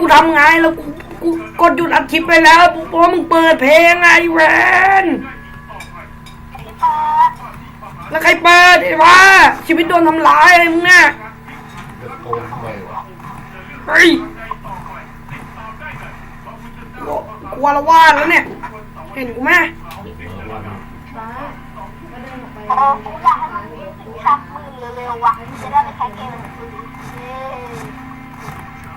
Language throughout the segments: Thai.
กูทำไงแล้วกูกูกดหยุดอัดคลิปไปแล้วเพราะมึงเปิดเพลงไงแวนแล้วใครเปิดไอ้วะชีวิตโดนทำร้ายอะไรมึงเนี่ยไมวะเฮ้ยกูกลัวละว่าดแล้วเนี่ย เห็นกูไหมวันโอ้กูอยากให้มันถึงสามหมื่นเร็วๆว่ะจะได้ไปใช้เกม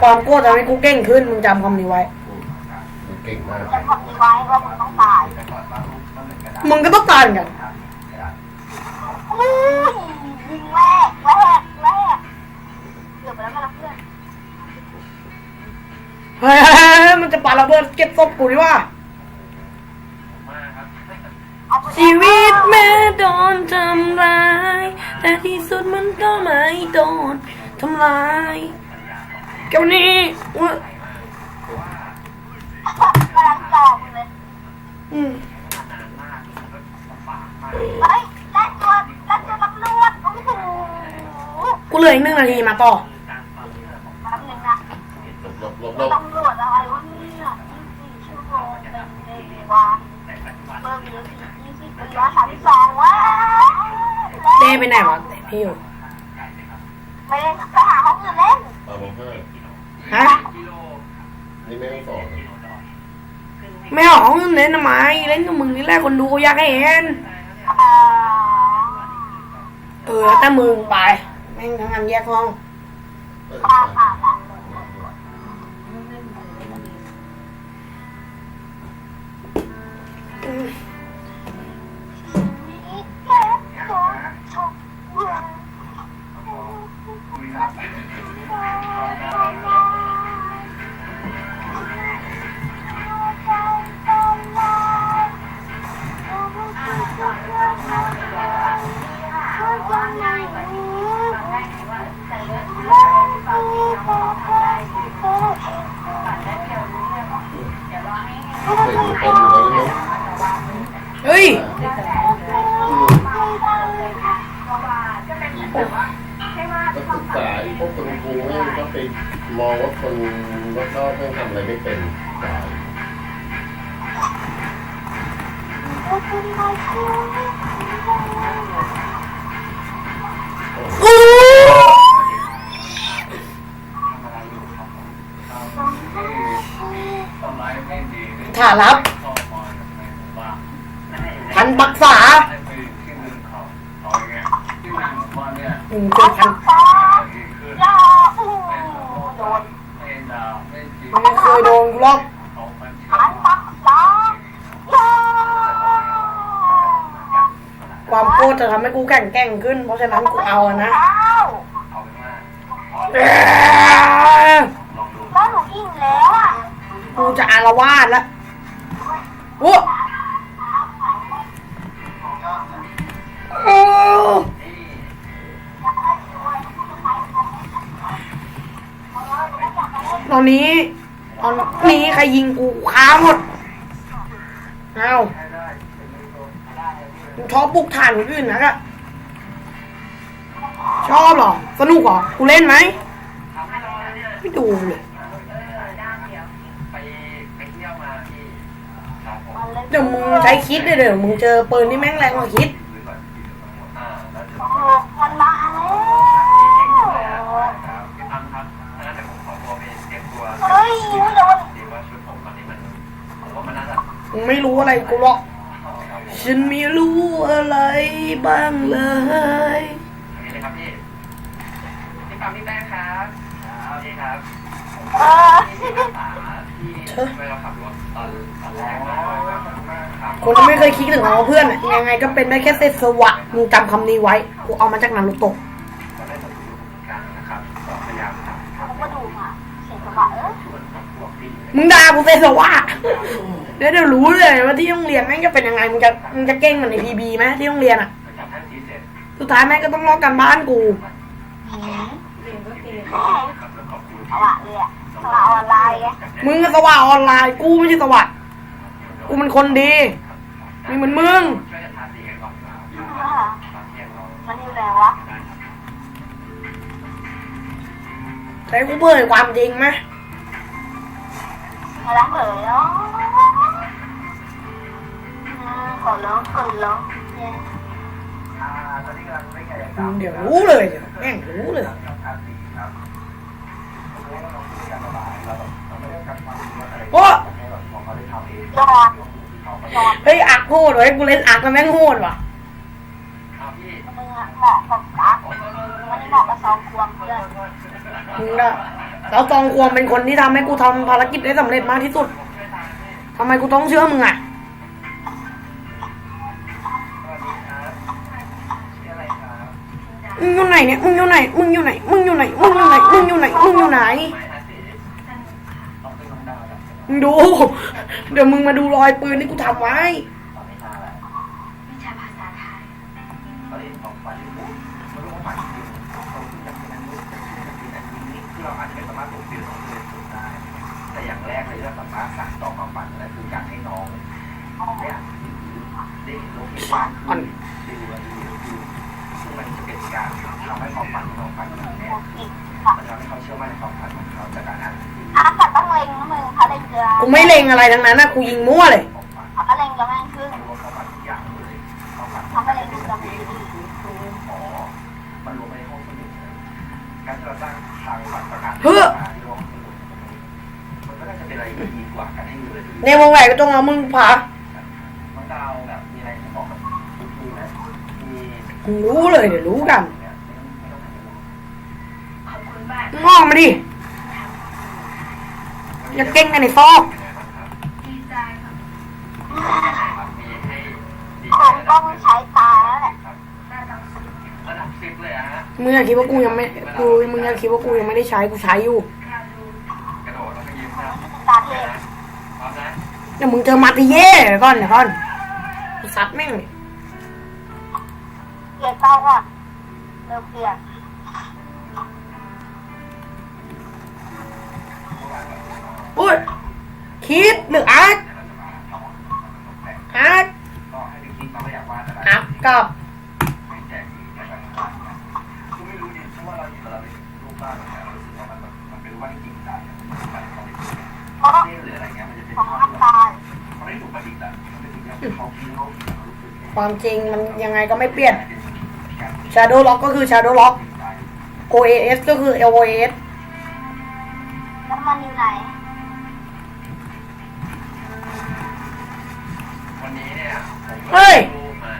ความโก้ทำให้กูเก่งขึ้นมึงจำคำนี้ไว้ มันเก่งมากจะทำดีไว้ว่ามึงต้องตายมึงก็ต้องตายเหมือนกันอุ้ยยิงแรกแรกแรกเกือบไปแล้วไม่รับเพื่อนเฮ้ยมันจะปาระเบิดเก็บศพกูดิว่า เอาไปชีวิตแม้โดนทำร้าย แต่ที่สุดมันก็ไม่โดนทำร้าย เกี่ยวนี้วะกำลังจองเลยอืมเฮ้ยได้ตัวได้ตัวตำรวจโอ้โหกูเหลืออีกหนึ่งนาทีมาต่อ แป๊บนึงนะหลบหลบหลบตำรวจอะไรวะเนี่ย24ชั่วโมงเป็นในวันเพิ่มเหลือ20เร้อยสามสิบสองว้าเต้ไปไหนวะเต้พี่อยู่ ไม่ได้ไปหาห้องอื่นเล่น เอามาห้า ฮะ นี่ไม่ต้องสอน ไม่หองเล่นทำไมเล่นกับมึงนี่แหละคนดูอยากให้เห็นเอ่อเออแล้วแต่มึงไปแม่งทั้งอันแยกห้อง เออ มองว่าคนก็ชอบไม่ทำอะไรไม่เป็นตายกูถ้ารับพันปักษาหนึ่งจุดพัน ไม่เคยโดนกูหรอกความโกรธจะทำให้กูแข่งแกร่งขึ้น เพราะฉะนั้นกูเอาอะนะเอ้ยแล้วหนูอิ่มแล้วอะกูจะอารวาสล้วโอ้โอ้ตอนนี้ ตอนนี้ใครยิงกูค้าหมดเอากูชอบปลุกถ่านคนอื่นนะก็ชอบหรอ สนุกหรอ กูเล่นไหม ไม่ดูเลยเดี๋ยวมึงใช้คิดเลยเดี๋ยวมึงเจอปืนที่แม่งแรงกว่าคิด ไม่โดนมึงไม่รู้อะไรกูหรอก ฉันไม่รู้อะไรบ้างเลยเออเธอคนที่ไม่เคยคิดถึงเอาเพื่อนอะยังไงก็เป็นได้แค่เศษสวะมึงจำคำนี้ไว้ กูเอามาจากนารูโตะผมก็ดูมาเสียงกระบะ มึงด่ากูเซสวะเดี๋ยวเดี๋ยวรู้เลยว่าที่โรงเรียนแม่งจะเป็นยังไงมึงจะมึงจะเก่งเหมือนในพีบีไหมที่โรงเรียนอะสุดท้ายแม่งก็ต้องลอกกันบ้านกูเอาอะเลยอะเอออนไลน์มึงก็สวะออนไลน์กูไม่ใช่สวะกูเป็นคนดีไม่เหมือนมึงมันอยู่ไหนวะแต่กูเผยความจริงไหม มาล้างเผยเนาะขอร้องขอร้องเนี่ยเดี๋ยวรู้เลยเดี๋ยวแม่งรู้เลยโอ้ยอดยอดเฮ้ยอักโหดเว้ยกูเล่นอักแล้วแม่งโหดว่ะมึงอะเหมาะกับกั๊กมันเหมาะกับซองควงเพื่อนมึงอะ แล้วจองควงเป็นคนที่ทำให้กูทำภารกิจได้สำเร็จมากที่สุดทำไมกูต้องเชื่อมึงอะมึงอยู่ไหนเนี่ย มึงอยู่ไหน มึงอยู่ไหน มึงอยู่ไหน มึงอยู่ไหน มึงอยู่ไหน มึงอยู่ไหน มึงดู เดี๋ยวมึงมาดูรอยปืนที่กูทำไว้ ที่เราอาจจะไม่สามารถปลูกฝีของเด็กได้ แต่อย่างแรกเลยที่เราสามารถสั่งต่อความฝันได้คือการให้น้องเนี่ยได้เห็นโลกที่กว้างขึ้นดูแลดูดูซึ่งมันจะเป็นการทำให้ความฝันที่น้องฝันอยู่เนี่ยอีกมันจะทำให้เขาเชื่อมั่นในความฝันของเขาจากการอ่านหนังสืออะแต่ต้องเล็งนะมึงเขาเล็งเรือกูไม่เล็งอะไรทั้งนั้นนะกูยิงมั่วเลยเขาเล็งจะแม่ง การที่เราสร้างทางฝันประกาศเฮ้อมาที่ห้องสมุดมันก็น่าจะเป็นอะไรที่ดีกว่าการให้เงินในวงแหวนก็ต้องเอามึงผาน้องดาวแบบมีอะไรจะบอกกับพี่ๆไหมมีมึงรู้เลยเดี๋ยวรู้กันเนี่ยไม่ต้องไม่ต้องหามึงออกมาดิ อย่าเก่งกันในซอกคงต้องใช้ตาแล้วแหละ ระดับสิบเลยอะฮะ มึงอย่าคิดว่ากูยังไม่กูมึงอย่าคิดว่ากูยังไม่ได้ใช้กูใช้อยู่กระโดดแล้วก็ยิ้มนะตาเทพพร้อมนะเดี๋ยวมึงเจอมาติเย่เดี๋ยวก่อนเดี๋ยวก่อนกูซัดแม่งเลยเปลี่ยนเป้าก่อนเริ่มเปลี่ยนอุ้ยคิดหรืออาร์ตอาร์ตก็ให้ไปคิดมาว่าอยากวาดอะไรอาร์ตกับ หรืออะไรเงี้ยมันจะเป็นของภาพน้ำตาลเขาไม่ถูกประดิษฐ์อะมันเป็นสิ่งที่เขาคิดเขาคิดเขารู้สึกเนี่ยความจริงมันยังไงก็ไม่เปลี่ยนเป็นการ Shadow Lock ก็คือ Shadow Lock จริงใจ OAS ก็คือ LOAS แล้วมันอยู่ไหนวันนี้เนี่ยผมก็เฮ้ยรูปมา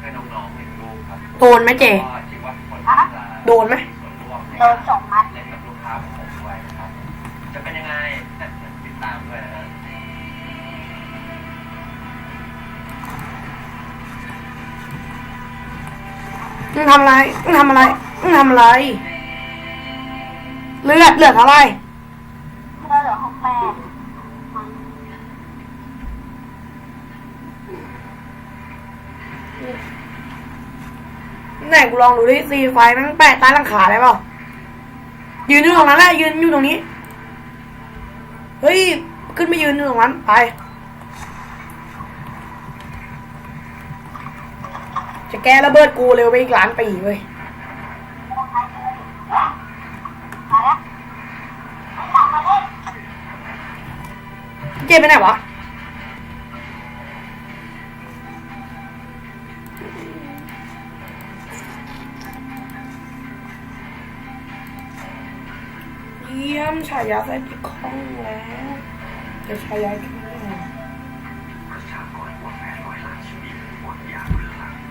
ให้น้องๆเห็นรูปครับโดนไหมเจ ก็คิดว่าทุกคนน่าจะโดนไหม ส่วนร่วมในโดนสองมัด เล่นกับลูกค้าของผมด้วยนะครับ จะเป็นยังไง ติดตามด้วยนะฮะมึงทำอะไรมึงทำอะไรมึงทำอะไร เลือดเลือดเท่าไหรเมื่อเหลือหกแปดมันไหนกูลองดูดิซีไฟแมันแปะใต้หลังขาได้เปล่ายืนอยู่ตรงนั้นแหละยืนอยู่ตรงนี้ เฮ้ย ขึ้นไปยืนตรงนั้น ไป จะแก้ระเบิดกูเร็วไปอีกล้านปีเว้ยมาแล้วกลับมาเล่นเจไปไหนวะ เยี่ยมฉายาใส่ติดข้องแล้วจะฉายาแค่ไหน